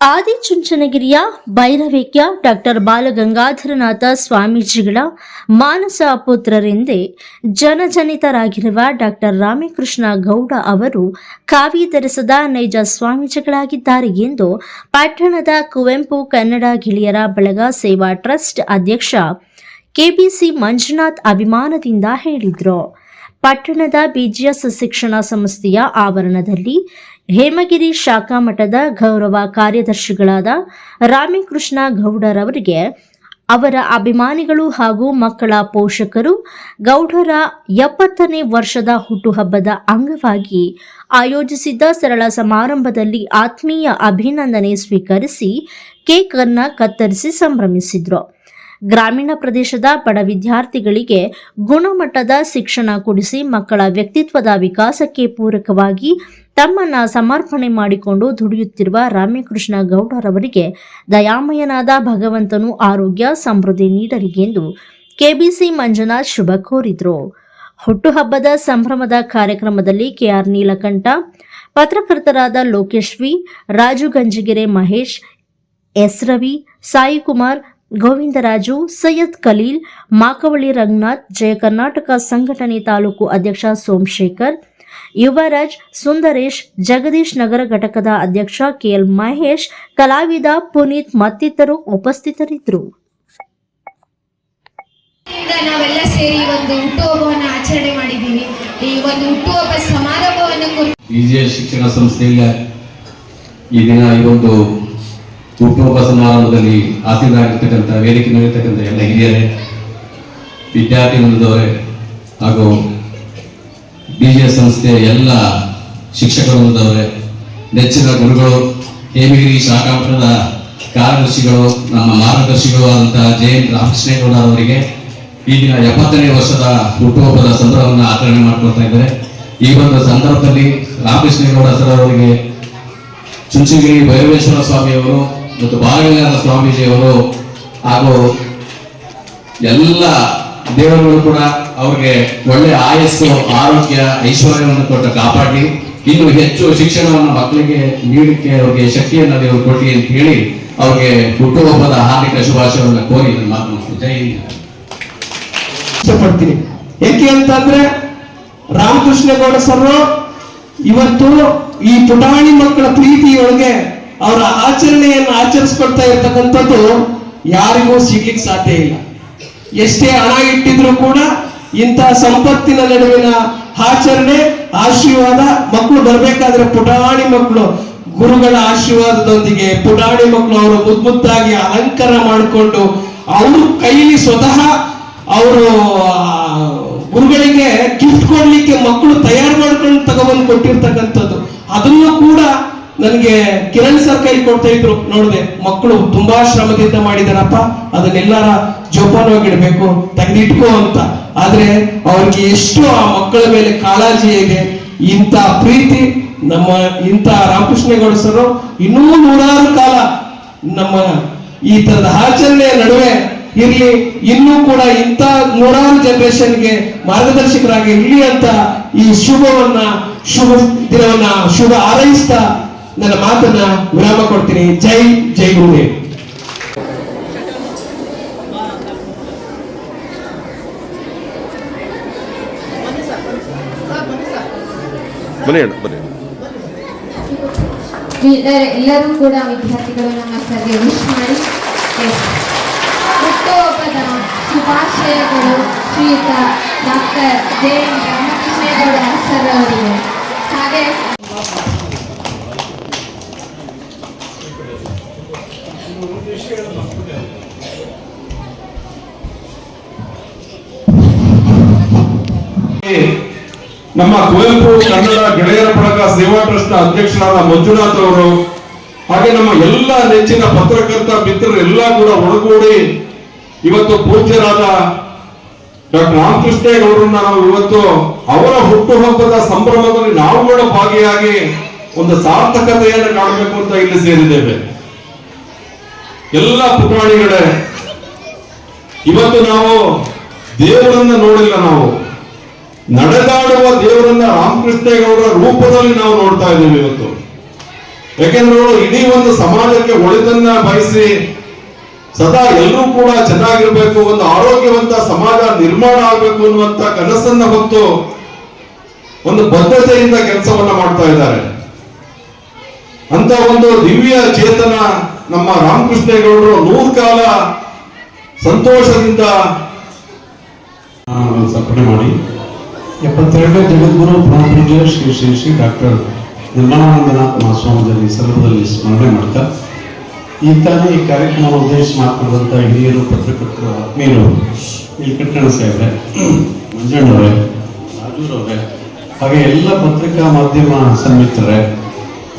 ಆದಿಚುಂಚನಗಿರಿಯ ಭೈರವೇಕ್ಯ doctor Balagangadharanatha ಸ್ವಾಮೀಜಿಗಳ ಮಾನಸ ಪುತ್ರರೆಂದೇ ಜನಜನಿತರಾಗಿರುವ ಡಾಕ್ಟರ್ ರಾಮಕೃಷ್ಣ ಗೌಡ ಅವರು ಕಾವಿ ಧರಿಸದ ನೈಜ ಸ್ವಾಮೀಜಿಗಳಾಗಿದ್ದಾರೆ ಎಂದು ಪಟ್ಟಣದ ಕುವೆಂಪು ಕನ್ನಡ ಗಿಳಿಯರ ಬಳಗ ಸೇವಾ ಟ್ರಸ್ಟ್ ಅಧ್ಯಕ್ಷ ಕೆಬಿಸಿ ಮಂಜುನಾಥ್ ಅಭಿಮಾನದಿಂದ ಹೇಳಿದರು. ಪಟ್ಟಣದ ಬಿಜಿಎಸ್ ಶಿಕ್ಷಣ ಸಂಸ್ಥೆಯ ಆವರಣದಲ್ಲಿ ಹೇಮಗಿರಿ ಶಾಖಾ ಮಠದ ಗೌರವ ಕಾರ್ಯದರ್ಶಿಗಳಾದ ರಾಮಕೃಷ್ಣ ಗೌಡರವರಿಗೆ ಅವರ ಅಭಿಮಾನಿಗಳು ಹಾಗೂ ಮಕ್ಕಳ ಪೋಷಕರು ಗೌಡರ ಎಪ್ಪತ್ತನೇ ವರ್ಷದ ಹುಟ್ಟುಹಬ್ಬದ ಅಂಗವಾಗಿ ಆಯೋಜಿಸಿದ್ದ ಸರಳ ಸಮಾರಂಭದಲ್ಲಿ ಆತ್ಮೀಯ ಅಭಿನಂದನೆ ಸ್ವೀಕರಿಸಿ ಕೇಕ್ ಅನ್ನ ಕತ್ತರಿಸಿ ಸಂಭ್ರಮಿಸಿದ್ರು. ಗ್ರಾಮೀಣ ಪ್ರದೇಶದ ಬಡ ವಿದ್ಯಾರ್ಥಿಗಳಿಗೆ ಗುಣಮಟ್ಟದ ಶಿಕ್ಷಣ ಕೊಡಿಸಿ ಮಕ್ಕಳ ವ್ಯಕ್ತಿತ್ವದ ವಿಕಾಸಕ್ಕೆ ಪೂರಕವಾಗಿ ತಮ್ಮನ್ನ ಸಮರ್ಪಣೆ ಮಾಡಿಕೊಂಡು ದುಡಿಯುತ್ತಿರುವ ರಾಮಕೃಷ್ಣ ಗೌಡರವರಿಗೆ ದಯಾಮಯನಾದ ಭಗವಂತನು ಆರೋಗ್ಯ, ಸಮೃದ್ಧಿ ನೀಡಲಿ ಎಂದು ಕೆಬಿಸಿ ಮಂಜುನಾಥ್ ಶುಭ ಕೋರಿದರು. ಹುಟ್ಟುಹಬ್ಬದ ಸಂಭ್ರಮದ ಕಾರ್ಯಕ್ರಮದಲ್ಲಿ ಕೆಆರ್ ನೀಲಕಂಠ, ಪತ್ರಕರ್ತರಾದ ಲೋಕೇಶ್ವಿ, ರಾಜು ಗಂಜಿಗೆರೆ ಮಹೇಶ್, ಎಸ್ ರವಿ ಸಾಯಿ ಕುಮಾರ್ ಗೋವಿಂದರಾಜು ಸೈಯದ್ ಖಲೀಲ್ ಮಾಕವಳ್ಳಿ ರಂಗನಾಥ್ ಜಯ ಕರ್ನಾಟಕ ಸಂಘಟನೆ ತಾಲೂಕು ಅಧ್ಯಕ್ಷ ಸೋಮಶೇಖರ್ ಯುವರಾಜ್ ಸುಂದರೇಶ್ ಜಗದೀಶ್ ನಗರ ಘಟಕದ ಅಧ್ಯಕ್ಷ ಕೆಎಲ್ ಮಹೇಶ್ ಕಲಾವಿದ ಪುನೀತ್ ಮತ್ತಿತರರು ಉಪಸ್ಥಿತರಿದ್ದರು. ನಾವೆಲ್ಲ ಸೇರಿ ಒಂದು ಹುಟ್ಟುಹಬ್ಬವನ್ನು ಆಚರಣೆ ಮಾಡಿದ್ದೀವಿ. ಈ ಒಂದು ಹುಟ್ಟುಹಬ್ಬ ಸಮಾರಂಭವನ್ನು ವಿಜಯ ಶಿಕ್ಷಣ ಸಂಸ್ಥೆಯಿಂದ ಈ ದಿನ ಈ ಒಂದು ಹುಟ್ಟುಹಬ್ಬ ಸಮಾರಂಭದಲ್ಲಿ ವೇದಿಕೆ ನೋಡಿರ್ತಕ್ಕಂಥ ಎಲ್ಲ ಹಿರಿಯರೇ, ವಿದ್ಯಾರ್ಥಿ ವೃಂದದವರೇ ಹಾಗೂ ಬಿ ಜೆ ಸಂಸ್ಥೆಯ ಎಲ್ಲ ಶಿಕ್ಷಕರು ವೃಂದದವರೇ, ನೆಚ್ಚಿನ ಗುರುಗಳು, ಹೇಮಗಿರಿ ಶಾಖಾ ಮಠದ ಕಾರ್ಯದರ್ಶಿಗಳು, ನಮ್ಮ ಮಾರ್ಗದರ್ಶಿಗಳು ಆದಂತಹ ಜಯಂತ್ ರಾಮಕೃಷ್ಣೇಗೌಡ ಅವರಿಗೆ ಈ ದಿನ ಎಪ್ಪತ್ತನೇ ವರ್ಷದ ಹುಟ್ಟುಹಬ್ಬದ ಸಂದರ್ಭವನ್ನು ಆಚರಣೆ ಮಾಡ್ಕೊಳ್ತಾ ಇದ್ದಾರೆ. ಈ ಒಂದು ಸಂದರ್ಭದಲ್ಲಿ ರಾಮಕೃಷ್ಣೇಗೌಡ ಸರ್ ಅವರಿಗೆ ಚುಂಚಗಿರಿ ಭೈರವೇಶ್ವರ ಸ್ವಾಮಿಯವರು ಮತ್ತು ಬಾಲಗಂಗಾಧರ ಸ್ವಾಮೀಜಿಯವರು ಹಾಗೂ ಎಲ್ಲ ದೇವರುಗಳು ಕೂಡ ಅವ್ರಿಗೆ ಒಳ್ಳೆ ಆಯಸ್ಸು, ಆರೋಗ್ಯ, ಐಶ್ವರ್ಯವನ್ನು ಕೊಟ್ಟು ಕಾಪಾಡಿ ಇನ್ನು ಹೆಚ್ಚು ಶಿಕ್ಷಣವನ್ನು ಮಕ್ಕಳಿಗೆ ನೀಡಲಿಕ್ಕೆ ಅವ್ರಿಗೆ ಶಕ್ತಿಯನ್ನು ದೇವರು ಕೊಟ್ಟಿ ಅಂತ ಹೇಳಿ ಅವ್ರಿಗೆ ಹುಟ್ಟುಹಬ್ಬದ ಹಾರ್ದಿಕ ಶುಭಾಶಯವನ್ನು ಕೋರಿ ನನ್ನ ಮಾತು. ಜೈ. ಇಷ್ಟಪಡ್ತೀನಿ ಏಕೆ ಅಂತಂದ್ರೆ ರಾಮಕೃಷ್ಣೇಗೌಡ ಸರ್ ಇವತ್ತು ಈ ಪುಟಾಣಿ ಮಕ್ಕಳ ಪ್ರೀತಿಯೊಳಗೆ ಅವರ ಆಚರಣೆಯನ್ನು ಆಚರಿಸ್ಕೊಳ್ತಾ ಇರ್ತಕ್ಕಂಥದ್ದು ಯಾರಿಗೂ ಸಿಗ್ಲಿಕ್ಕೆ ಸಾಧ್ಯ ಇಲ್ಲ. ಎಷ್ಟೇ ಹಣ ಇಟ್ಟಿದ್ರು ಕೂಡ ಇಂಥ ಸಂಪತ್ತಿನ ನಡುವಿನ ಆಚರಣೆ, ಆಶೀರ್ವಾದ, ಮಕ್ಕಳು ಬರಬೇಕಾದ್ರೆ ಪುಟಾಣಿ ಮಕ್ಕಳು, ಗುರುಗಳ ಆಶೀರ್ವಾದದೊಂದಿಗೆ ಪುಟಾಣಿ ಮಕ್ಕಳು ಅವರು ಮುದ್ಮುದ್ದಾಗಿ ಅಲಂಕಾರ ಮಾಡಿಕೊಂಡು ಅವರು ಕೈಲಿ ಸ್ವತಃ ಅವರು ಗುರುಗಳಿಗೆ ಗಿಫ್ಟ್ ಕೊಡ್ಲಿಕ್ಕೆ ಮಕ್ಕಳು ತಯಾರು ಮಾಡ್ಕೊಂಡು ತಗೊಬಂದು ಕೊಟ್ಟಿರ್ತಕ್ಕಂಥದ್ದು. ಅದನ್ನು ಕೂಡ ನನಗೆ ಕಿರಣ್ ಸರ್ ಕೈ ಕೊಡ್ತಾ ಇದ್ರು. ನೋಡಿದೆ, ಮಕ್ಕಳು ತುಂಬಾ ಶ್ರಮದಿಂದ ಮಾಡಿದಾರಪ್ಪ. ಅದನ್ನೆಲ್ಲರ ಜೋಪಾನವಾಗಿಡ್ಬೇಕು, ತೆಗೆದಿಟ್ಕೋ ಅಂತ. ಆದ್ರೆ ಅವ್ರಿಗೆ ಎಷ್ಟು ಆ ಮಕ್ಕಳ ಮೇಲೆ ಕಾಳಜಿ ಹೇಗೆ ಇಂಥ ಪ್ರೀತಿ ನಮ್ಮ ಇಂಥ ರಾಮಕೃಷ್ಣೇಗೌಡ ಸರ್ ಇನ್ನೂ ನೂರಾರು ಕಾಲ ನಮ್ಮ ಈ ತರದ ಆಚರಣೆಯ ನಡುವೆ ಇರ್ಲಿ, ಇನ್ನೂ ಕೂಡ ಇಂಥ ನೂರಾರು ಜನರೇಷನ್ಗೆ ಮಾರ್ಗದರ್ಶಕರಾಗಿ ಇರ್ಲಿ ಅಂತ ಈ ಶುಭವನ್ನ, ಶುಭ ದಿನವನ್ನ ಶುಭ ಹಾರೈಸ್ತಾ ನನ್ನ ಮಾತನ್ನ ವಿರಾಮ ಕೊಡ್ತೀನಿ. ಜೈ ಜೈ ಗುರುದೇವ್ ಬನ್ನಿ ಬನ್ನಿ ಎಲ್ಲರ- ಕೂಡ ವಿದ್ಯಾರ್ಥಿಗಳು ನಮ್ಮ ಸರ್ಗೆ ವಿಶ್ ಮಾಡಿ. ಹುಟ್ಟುಹಬ್ಬದ ಶುಭಾಶಯಗಳು ಶ್ರೀಯುತ doctor J N Ramakrishnegowda sir ಅವರಿಗೆ. ಹಾಗೆ ನಮ್ಮ ಕುವೆಂಪು ಕನ್ನಡ ಗೆಳೆಯರ ಬಳಗ ಸೇವಾ ಟ್ರಸ್ಟ್ ಅಧ್ಯಕ್ಷರಾದ ಮಂಜುನಾಥ್ ಅವರು, ಹಾಗೆ ನಮ್ಮ ಎಲ್ಲ ನೆಚ್ಚಿನ ಪತ್ರಕರ್ತ ಮಿತ್ರರು ಎಲ್ಲ ಕೂಡ ಒಳಗೂಡಿ ಇವತ್ತು ಪೂಜ್ಯರಾದ ಡಾಕ್ಟರ್ ರಾಮಕೃಷ್ಣೇಗೌಡರನ್ನ ನಾವು ಇವತ್ತು ಅವರ ಹುಟ್ಟುಹಬ್ಬದ ಸಂಭ್ರಮದಲ್ಲಿ ನಾವು ಕೂಡ ಭಾಗಿಯಾಗಿ ಒಂದು ಸಾರ್ಥಕತೆಯನ್ನು ಕಾಣಬೇಕು ಅಂತ ಇಲ್ಲಿ ಸೇರಿದ್ದೇವೆ. ಎಲ್ಲ ಪುಟಾಣಿಗಳೇ, ಇವತ್ತು ನಾವು ದೇವರನ್ನ ನೋಡಿಲ್ಲ ನಾವು. ನಡೆದಾಡುವ ದೇವರನ್ನ ರಾಮಕೃಷ್ಣೇಗೌಡರ ರೂಪದಲ್ಲಿ ನಾವು ನೋಡ್ತಾ ಇದ್ದೀವಿ ಇವತ್ತು. ಯಾಕೆಂದ್ರೆ ಅವರು ಇಡೀ ಒಂದು ಸಮಾಜಕ್ಕೆ ಒಳಿತನ್ನ ಬಯಸಿ ಸದಾ ಎಲ್ಲರೂ ಕೂಡ ಚೆನ್ನಾಗಿರ್ಬೇಕು, ಒಂದು ಆರೋಗ್ಯವಂತ ಸಮಾಜ ನಿರ್ಮಾಣ ಆಗಬೇಕು ಅನ್ನುವಂತ ಕನಸನ್ನ ಹೊತ್ತು ಒಂದು ಬದ್ಧತೆಯಿಂದ ಕೆಲಸವನ್ನ ಮಾಡ್ತಾ ಇದ್ದಾರೆ. ಅಂತ ಒಂದು ದಿವ್ಯ ಚೇತನ ನಮ್ಮ ರಾಮಕೃಷ್ಣೇಗೌಡರು ನೂರು ಕಾಲ ಸಂತೋಷದಿಂದ ಸಮರ್ಪಣೆ ಮಾಡಿ. ಎಪ್ಪತ್ತೆರಡನೇ ಜಗದ್ಗುರು ಪ್ರಾಂಪುಜ ಶ್ರೀ ಶ್ರೀ ಶ್ರೀ ಡಾಕ್ಟರ್ ನಿರ್ಮಲಾನಂದನಾಥ್ ಮಹಾಸ್ವಾಮಿಜಿ ಈ ಸಂದರ್ಭದಲ್ಲಿ ಸ್ಮರಣೆ ಮಾಡ್ತಾ ಈ ಈ ಕಾರ್ಯಕ್ರಮ ಉದ್ದೇಶ ಮಾತನಾಡಿದಂಥ ಹಿರಿಯರು, ಪತ್ರಕರ್ತರು, ಆತ್ಮೀಯರು, ಇಲ್ಲಿ ಕಟ್ಟಣ ಸಾಹೇಬ್ರೆ, ಮಂಜಣ್ಣವರೇ, ರಾಜೂರವರೇ, ಹಾಗೆ ಎಲ್ಲ ಪತ್ರಿಕಾ ಮಾಧ್ಯಮ ಸಂಯುಕ್ತರೇ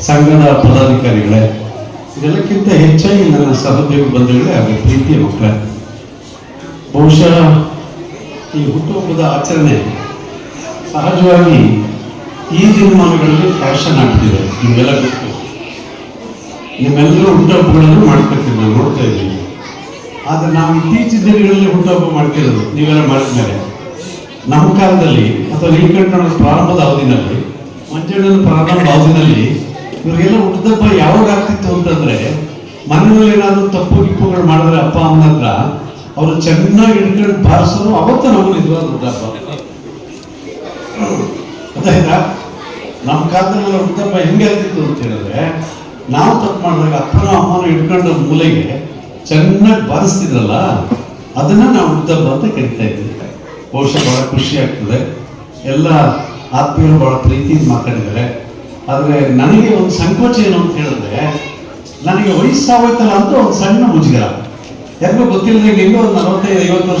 ಸಂಘದ ಪದಾಧಿಕಾರಿಗಳೇ ಇದೆಲ್ಲಕ್ಕಿಂತ ಹೆಚ್ಚಾಗಿ ನನ್ನ ಸಹೋದ್ಯೋಗಿ ಬಂಧುಗಳೇ ಅವರ ಪ್ರೀತಿಯ ಮಕ್ಕಳ, ಬಹುಶಃ ಈ ಹುಟ್ಟುಹಬ್ಬದ ಆಚರಣೆ ಸಹಜವಾಗಿ ಈ ದಿನಮಾನಗಳಲ್ಲಿ ಫ್ಯಾಷನ್ ಆಗ್ತಿದೆ, ನಿಮಗೆಲ್ಲ ಗೊತ್ತು. ನಿಮ್ಮೆಲ್ಲರೂ ಹುಟ್ಟುಹಬ್ಬಗಳನ್ನು ಮಾಡ್ಕೊತೀವಿ ನಾವು ನೋಡ್ತಾ ಇದ್ದೀವಿ ಆದರೆ ನಾವು ಇತ್ತೀಚಿನ ದಿನಗಳಲ್ಲಿ ಹುಟ್ಟುಹಬ್ಬ ಮಾಡ್ತಿರೋದು, ನೀವೆಲ್ಲ ಮಾಡಿದ್ಮೇಲೆ. ನಮ್ಮ ಕಾಲದಲ್ಲಿ, ಅಥವಾ ನೀಲಕಂಠನ ಪ್ರಾರಂಭದ ಅವಧಿನಲ್ಲಿ, ಮಂಜಣ್ಣನ ಪ್ರಾರಂಭದ ಅವಧಿನಲ್ಲಿ ಇವರಿಗೆಲ್ಲ ಹುಟ್ಟಿದಬ್ಬ ಯಾವಾಗ ಆಗ್ತಿತ್ತು ಅಂತಂದ್ರೆ, ಮನೆಯಲ್ಲಿ ಏನಾದ್ರು ತಪ್ಪು ಗಿಪ್ಪುಗಳು ಮಾಡಿದ್ರೆ ಅಪ್ಪ ಅಮ್ಮನ ಹತ್ರ ಅವರು ಚೆನ್ನಾಗಿ ಹಿಡ್ಕೊಂಡು ಬಾರಿಸೋರು ಅವತ್ತು ನಮ್ಮ ನಿಜವಾದ ಹುಟ್ಟಪ್ಪ ಗೊತ್ತಾಯ್ತಾ? ನಮ್ಮ ಕಾಲದಲ್ಲಿ ಹುಟ್ಟಪ್ಪ ಹೆಂಗೆ ಆಗ್ತಿತ್ತು ಅಂತ ಹೇಳಿದ್ರೆ, ನಾವು ತಪ್ಪು ಮಾಡಿದಾಗ ಅಪ್ಪನ ಅಮ್ಮನ ಹಿಡ್ಕೊಂಡು ಮೂಲೆಗೆ ಚೆನ್ನಾಗಿ ಬಾರಿಸ್ತಿದ್ರಲ್ಲ, ಅದನ್ನ ನಾವು ಹುಟ್ಟಪ್ಪ ಅಂತ ಕರಿತಾ ಇದ್ವಿ. ಬಹುಶಃ ಬಹಳ ಖುಷಿ ಆಗ್ತದೆ. ಎಲ್ಲ ಆತ್ಮೀಯರು ಬಹಳ ಪ್ರೀತಿಯಿಂದ ಮಾತಾಡಿದ್ದಾರೆ. ಆದರೆ ನನಗೆ ಒಂದು ಸಂಕೋಚ ಏನು ಅಂತ ಹೇಳಿದ್ರೆ, ನನಗೆ ವಯಸ್ಸಾಗೋಯ್ತಲ್ಲ ಅಂತ ಒಂದು ಸಣ್ಣ ಮುಜುಗರ. ಯಾರಿಗೂ ಗೊತ್ತಿಲ್ಲದೆ ಹೆಂಗೋ ಒಂದು ನಲವತ್ತೈದು ಐವತ್ತು ವರ್ಷ?